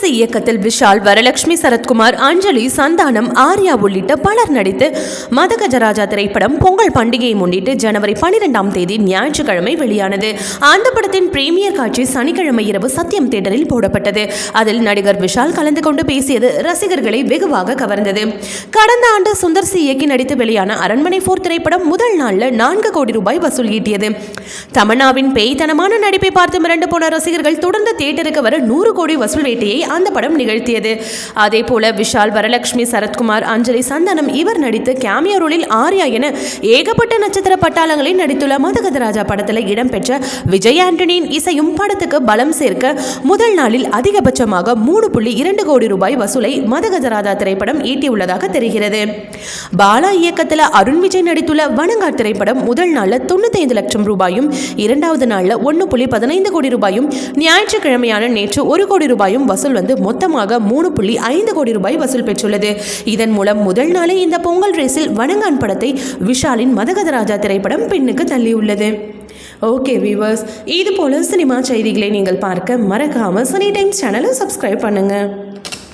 C இயக்கத்தில் விஷால் வரலட்சுமி சரத்குமார் அஞ்சலி சந்தானம் ஆர்யா உள்ளிட்ட பலர் நடித்து மதகஜராஜா திரைப்படம் பொங்கல் பண்டிகையை முன்னிட்டு ஜனவரி பனிரெண்டாம் தேதி ஞாயிற்றுக்கிழமை வெளியானது. அந்த படத்தின் பிரீமியர் காட்சி சனிக்கிழமை இரவு சத்யம் தியேட்டரில் போடப்பட்டது. அதில் நடிகர் விஷால் கலந்து கொண்டு பேசியது ரசிகர்களை வெகுவாக கவர்ந்தது. கடந்த ஆண்டு சுந்தர் சி இயக்கி நடித்து வெளியான அரண்மனை போர் திரைப்படம் முதல் நாளில் நான்கு கோடி ரூபாய் வசூல் ஈட்டியது தமன்னாவின் பேய்த்தனமான நடிப்பை பார்த்து மிரண்டு போன ரசிகர்கள் தொடர்ந்து தியேட்டருக்கு வர நூறு கோடி வசூல் வேட்டையை அந்த படம் நிகழ்த்தியது. அதே போல விஷால் வரலட்சுமி சரத்குமார் அஞ்சலி சந்தானம் இவர் நடித்து கேமியோ ரோலில் ஆர்யா என ஏகப்பட்ட நட்சத்திர பட்டாளங்களில் நடித்துள்ள மதகதராஜா படத்தில் இடம்பெற்ற விஜய் ஆண்டனியின் இசையும் படத்துக்கு பலம் சேர்க்க முதல் நாளில் அதிகபட்சமாக மூணு புள்ளி இரண்டு கோடி ரூபாய் வசூலை மதகஜராஜா திரைப்படம் ஈட்டியுள்ளதாக தெரிகிறது. பாலா இயக்கத்தில் அருண் விஜய் நடித்துள்ள வணங்கா திரைப்படம் முதல் நாளில் தொண்ணூத்தைந்து லட்சம் ரூபாயும் இரண்டாவது நாளில் ஒன்று புள்ளி பதினைந்து கோடி ரூபாயும் ஞாயிற்றுக்கிழமையான நேற்று ஒரு கோடி ரூபாயும் வசூல் வந்து மொத்தமாக மூணு புள்ளி ஐந்து கோடி ரூபாய் வசூல் பெற்றுள்ளது. இதன் மூலம் முதல் நாளே இந்த பொங்கல் ரேஸில் வணங்கான் படத்தை விஷாலின் மதகதராஜா திரைப்படம் பெண்ணுக்கு தள்ளியுள்ளது. ஓகே வியூவர்ஸ் இது போல சினிமா செய்திகளை நீங்கள் பார்க்க மறக்காம சனி டைம்ஸ் சேனலை சப்ஸ்கிரைப் பண்ணுங்கள்